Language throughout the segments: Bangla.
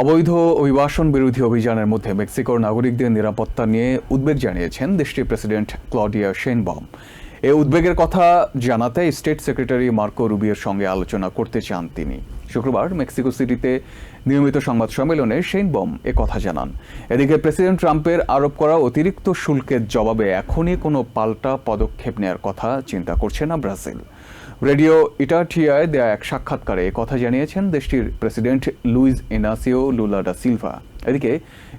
অবৈধ অভিবাসন বিরোধী অভিযানের মধ্যে মেক্সিকোর নাগরিকদের নিরাপত্তা নিয়ে উদ্বেগ জানিয়েছেন দেশটির প্রেসিডেন্ট ক্লডিয়া শেনবম এ উদ্বেগের কথা জানাতে স্টেট সেক্রেটারি মার্কো রুবিয়ের সঙ্গে আলোচনা করতে চান তিনি। শুক্রবার মেক্সিকো সিটিতে নিয়মিত সংবাদ সম্মেলনে শেনবম এ কথা জানান। এদিকে প্রেসিডেন্ট ট্রাম্পের আরোপ করা অতিরিক্ত শুল্কের জবাবে এখনই কোনো পাল্টা পদক্ষেপ নেওয়ার কথা চিন্তা করছে না ব্রাজিল। রেডিও ইটাটিয়ায় দেয়া এক সাক্ষাৎকারে কথা জানিয়েছেন দেশটির president Luiz Inacio Lula da Silva. এদিকে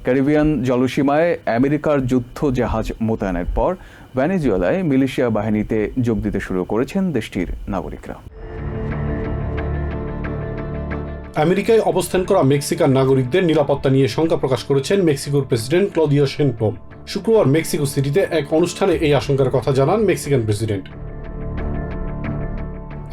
ক্যারিবিয়ান জলসীমায় আমেরিকার যুদ্ধ জাহাজ মোতায়েনের পর ভেনেজুয়েলায় মিলিশিয়া বাহিনীতে যোগ দিতে শুরু করেছেন দেশটির নাগরিকরা। আমেরিকায় অবস্থান করা মেক্সিকান নাগরিকদের নিরাপত্তা নিয়ে শঙ্কা প্রকাশ করেছেন মেক্সিকোর প্রেসিডেন্ট ক্লদিও শেনপম শুক্রবার মেক্সিকো সিটিতে এক অনুষ্ঠানে এই আশঙ্কার কথা জানান মেক্সিকান প্রেসিডেন্ট।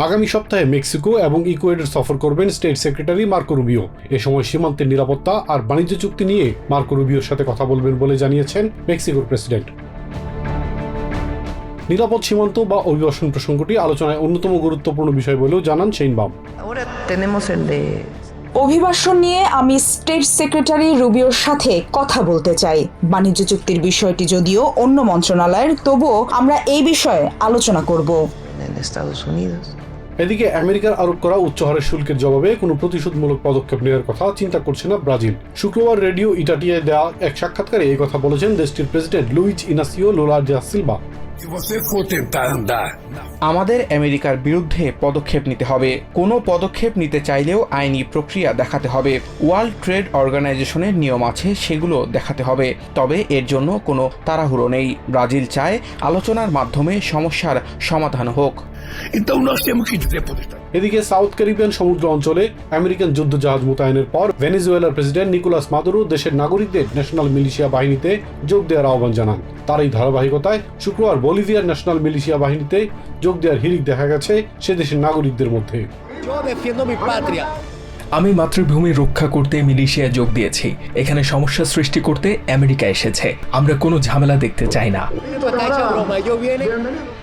আগামী সপ্তাহে মেক্সিকো এবং ইকুয়েডর সফর করবেন স্টেট সেক্রেটারি মার্কো রুবিও। এ সময় সীমান্তের নিরাপত্তা আর বাণিজ্য চুক্তি নিয়ে মার্কো রুবিওর সাথে কথা বলবেন বলে জানিয়েছেন মেক্সিকোর প্রেসিডেন্ট। নিরাপদ সীমান্ত বা অভিবাসন প্রসঙ্গটি আলোচনায় অন্যতম গুরুত্বপূর্ণ বিষয় বলেও জানান সেইনবাম Ahora tenemos el de অভিবাসন নিয়ে আমি স্টেট সেক্রেটারি রুবিওর সাথে কথা বলতে চাই। বাণিজ্য চুক্তির বিষয়টি যদিও অন্য মন্ত্রণালয়ের তবুও আমরা এই বিষয়ে আলোচনা করব. এদিকে আমেরিকার আরোপ করা উচ্চ হারের শুল্কের জবাবে কোনো প্রতিশোধমূলক পদক্ষেপ নেওয়ার কথা চিন্তা করছে না ব্রাজিল। শুক্রবার রেডিও ইটাটিয়ায় দেওয়া এক সাক্ষাৎকারে এই কথা বলেছেন দেশটির প্রেসিডেন্ট লুইজ ইনাসিও লোলা ডা সিলভা। আমাদের আমেরিকার বিরুদ্ধে পদক্ষেপ নিতে হবে। কোনো পদক্ষেপ নিতে চাইলেও আইনি প্রক্রিয়া দেখাতে হবে। ওয়ার্ল্ড ট্রেড অর্গানাইজেশনের নিয়ম আছে, সেগুলো দেখাতে হবে। তবে এর জন্য কোনো তাড়াহুড়ো নেই। ব্রাজিল চায় আলোচনার মাধ্যমে সমস্যার সমাধান হোক। Então nós temos que dizer os এদিকে সাউথ ক্যারিবিয়ান সমুদ্র অঞ্চলে আমেরিকান যুদ্ধ জাহাজ মোতায়েনের পর ভেনেজুয়েলার প্রেসিডেন্ট নিকোলাস মাদুরো দেশের নাগরিকদের ন্যাশনাল মিলিশিয়া বাহিনীতে যোগ দেওয়ার আহ্বান জানান। তার এই ধারাবাহিকতায় শুক্রবার বলিভিয়ার ন্যাশনাল মিলিশিয়া বাহিনীতে যোগ দেওয়ার হিরিক দেখা গেছে সে দেশের নাগরিকদের মধ্যে। Yo defiendo mi patria. আমি মাতৃভূমি রক্ষা করতে মিলিশিয়ায় যোগ দিয়েছি। এখানে সমস্যা সৃষ্টি করতে আমেরিকা এসেছে। আমরা কোনো ঝামেলা দেখতে চাই না।